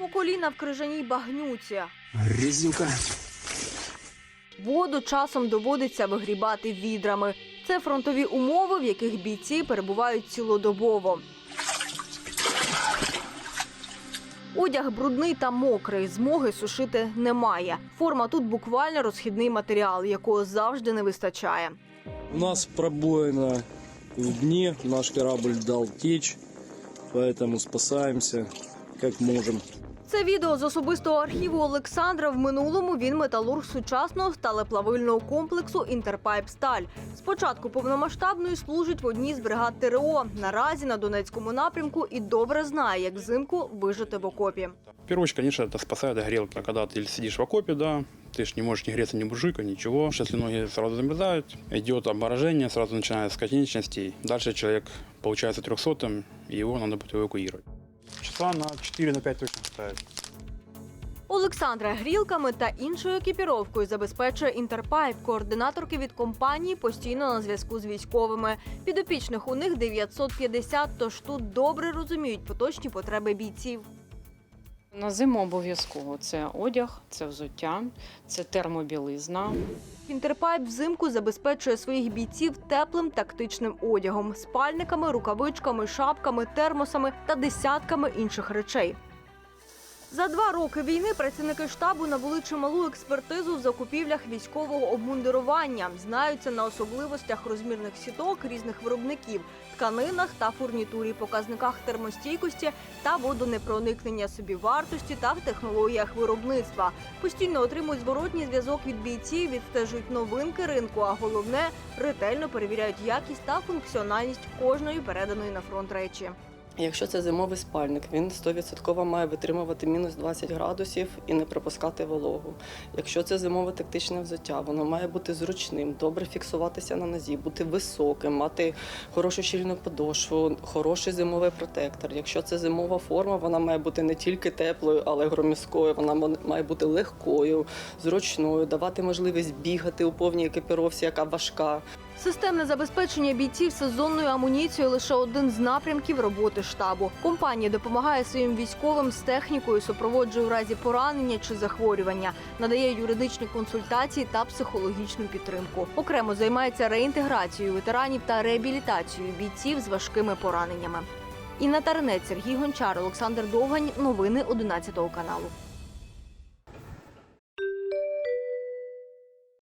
По коліна в крижаній багнюці. Грязненько. Воду часом доводиться вигрібати відрами. Це фронтові умови, в яких бійці перебувають цілодобово. Одяг брудний та мокрий, змоги сушити немає. Форма тут буквально розхідний матеріал, якого завжди не вистачає. У нас пробоина в дне, наш корабль дал течь, поэтому спасаемся как можем. Це відео з особистого архіву Олександра. В минулому він металург сучасного сталеплавильного комплексу Інтерпайп Сталь. Спочатку повномасштабної служить в одній з бригад ТРО. Наразі на Донецькому напрямку і добре знає, як взимку вижити в окопі. В первую очередь, конечно, это спасает от грелки. Когда ты сидишь в окопе, да, ты ж не можешь не греться ни бужика, ничего. Если ноги сразу замерзают, идет обморожение, сразу начинается с конечностей. Дальше человек получается трехсотым, и его надо будет эвакуировать. Часа на 4 на 5 точно ставить. Олександра грілками та іншою екіпіровкою забезпечує Інтерпайп. Координаторки від компанії постійно на зв'язку з військовими. Підопічних у них 950, тож тут добре розуміють поточні потреби бійців. На зиму обов'язково це одяг, це взуття, це термобілизна. Інтерпайп взимку забезпечує своїх бійців теплим тактичним одягом, спальниками, рукавичками, шапками, термосами та десятками інших речей. За два роки війни працівники штабу набули чималу експертизу в закупівлях військового обмундирування, знаються на особливостях розмірних сіток різних виробників, тканинах та фурнітурі, показниках термостійкості та водонепроникнення собівартості та в технологіях виробництва. Постійно отримують зворотній зв'язок від бійців, відстежують новинки ринку, а головне ретельно перевіряють якість та функціональність кожної переданої на фронт речі. Якщо це зимовий спальник, він 100% має витримувати мінус 20 градусів і не пропускати вологу. Якщо це зимове тактичне взуття, воно має бути зручним, добре фіксуватися на нозі, бути високим, мати хорошу щільну подошву, хороший зимовий протектор. Якщо це зимова форма, вона має бути не тільки теплою, але й громіською. Вона має бути легкою, зручною, давати можливість бігати у повній екіпіровці, яка важка. Системне забезпечення бійців сезонною амуніцією лише один з напрямків роботи штабу. Компанія допомагає своїм військовим з технікою, супроводжує у разі поранення чи захворювання, надає юридичні консультації та психологічну підтримку. Окремо займається реінтеграцією ветеранів та реабілітацією бійців з важкими пораненнями. Інна Тарнець, Сергій Гончар, Олександр Довгань. Новини 11 каналу.